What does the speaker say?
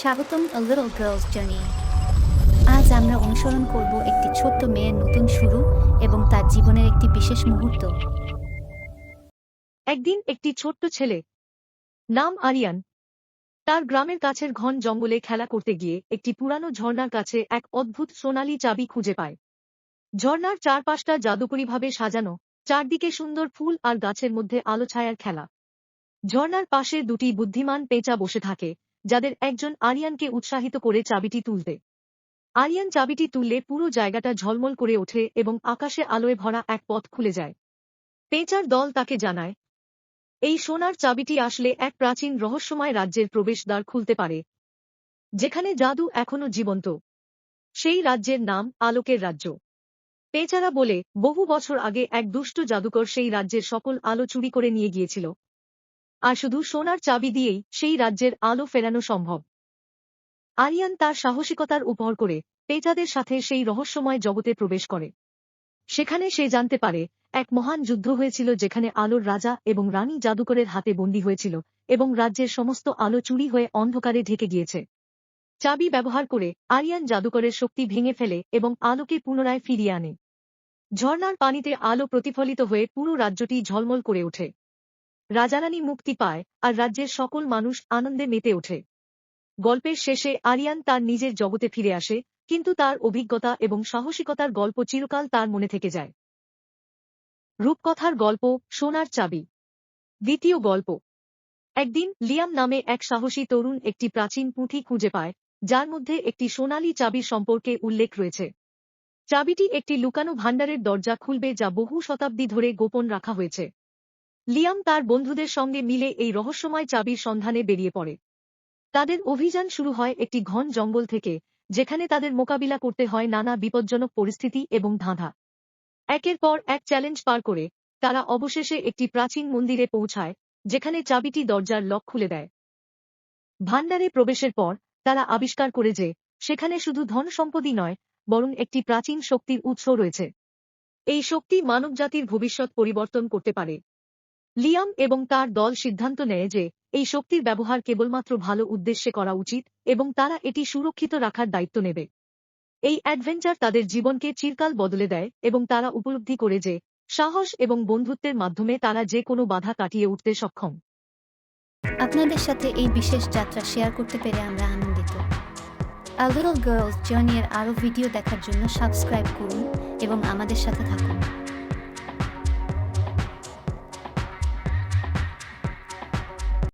স্বাগতম a little girls journey আজ আমরা অনুসরণ করব একটি ছোট্ট মেয়ের নতুন শুরু এবং তার জীবনের একটি বিশেষ মুহূর্ত। একদিন একটি ছোট্ট ছেলে, নাম আরিয়ান, তার গ্রামের কাছের ঘন জঙ্গলে খেলা করতে গিয়ে একটি পুরানো ঝর্ণার কাছে এক অদ্ভুত সোনালী চাবি খুঁজে পায়। ঝর্ণার চারপাশটা জাদুকরীভাবে সাজানো, চারদিকে সুন্দর ফুল আর গাছের মধ্যে আলো ছায়ার খেলা। ঝর্ণার পাশে দুটি বুদ্ধিমান পেঁচা বসে থাকে যাদের একজন আরিয়ানকে উৎসাহিত করে চাবিটি তুলতে। আরিয়ান চাবিটি তুললে পুরো জায়গাটা ঝলমল করে ওঠে এবং আকাশে আলোয় ভরা এক পথ খুলে যায়। পেঁচার দল তাকে জানায়, এই সোনার চাবিটি আসলে এক প্রাচীন রহস্যময় রাজ্যের প্রবেশদ্বার খুলতে পারে, যেখানে জাদু এখনও জীবন্ত। সেই রাজ্যের নাম আলোকের রাজ্য। পেঁচারা বলে, বহু বছর আগে এক দুষ্ট জাদুকর সেই রাজ্যের সকল আলো চুরি করে নিয়ে গিয়েছিল। আর শুধু সোনার চাবি দিয়েই সেই রাজ্যের আলো ফেরানো সম্ভব। আরিয়ান তার সাহসিকতার উপর করে পেজাদের সাথে সেই রহস্যময় জগতে প্রবেশ করে। সেখানে সে জানতে পারে, এক মহান যুদ্ধ হয়েছিল যেখানে আলোর রাজা এবং রানী জাদুকরের হাতে বন্দী হয়েছিল এবং রাজ্যের সমস্ত আলো চুরি হয়ে অন্ধকারে ঢেকে গিয়েছে। চাবি ব্যবহার করে আরিয়ান জাদুকরের শক্তি ভেঙে ফেলে এবং আলোকে পুনরায় ফিরিয়ে আনে। ঝর্নার পানিতে আলো প্রতিফলিত হয়ে পুরো রাজ্যটি ঝলমল করে ওঠে। রাজারানী মুক্তি পায় আর রাজ্যের সকল মানুষ আনন্দে মেতে ওঠে। গল্পের শেষে আরিয়ান তার নিজের জগতে ফিরে আসে, কিন্তু তার অভিজ্ঞতা এবং সাহসিকতার গল্প চিরকাল তার মনে থেকে যায়। রূপকথার গল্প, সোনার চাবি। দ্বিতীয় গল্প। একদিন লিয়াম নামে এক সাহসী তরুণ একটি প্রাচীন পুঁথি খুঁজে পায়, যার মধ্যে একটি সোনালী চাবির সম্পর্কে উল্লেখ রয়েছে। চাবিটি একটি লুকানো ভাণ্ডারের দরজা খুলবে যা বহু শতাব্দী ধরে গোপন রাখা হয়েছে। লিয়াম তার বন্ধুদের সঙ্গে মিলে এই রহস্যময় চাবির সন্ধানে বেরিয়ে পড়ে। তাদের অভিযান শুরু হয় একটি ঘন জঙ্গল থেকে, যেখানে তাদের মোকাবিলা করতে হয় নানা বিপজ্জনক পরিস্থিতি এবং ধাঁধা। একের পর এক চ্যালেঞ্জ পার করে, তারা অবশেষে একটি প্রাচীন মন্দিরে পৌঁছায়, যেখানে চাবিটি দরজার লক খুলে দেয়। ভান্ডারে প্রবেশের পর, তারা আবিষ্কার করে যে, সেখানে শুধু ধন সম্পদই নয়, বরং একটি প্রাচীন শক্তির উৎস রয়েছে। এই শক্তি মানবজাতির ভবিষ্যৎ পরিবর্তন করতে পারে। লিয়াম এবং তার দল সিদ্ধান্ত নেয় যে, এই শক্তির ব্যবহার কেবলমাত্র ভালো উদ্দেশ্যে করা উচিত এবং তারা এটি সুরক্ষিত রাখার দায়িত্ব নেবে। এই অ্যাডভেঞ্চার তাদের জীবনকে চিরকাল বদলে দেয় এবং তারা উপলব্ধি করে যে, সাহস এবং বন্ধুত্বের মাধ্যমে তারা যে কোনো বাধা কাটিয়ে উঠতে সক্ষম। আপনাদের সাথে এই বিশেষ যাত্রা শেয়ার করতে পেরে আমরা আনন্দিত। আ লিটল গার্লস জার্নি এর আরও ভিডিও দেখার জন্য সাবস্ক্রাইব করুন এবং আমাদের সাথে থাকুন।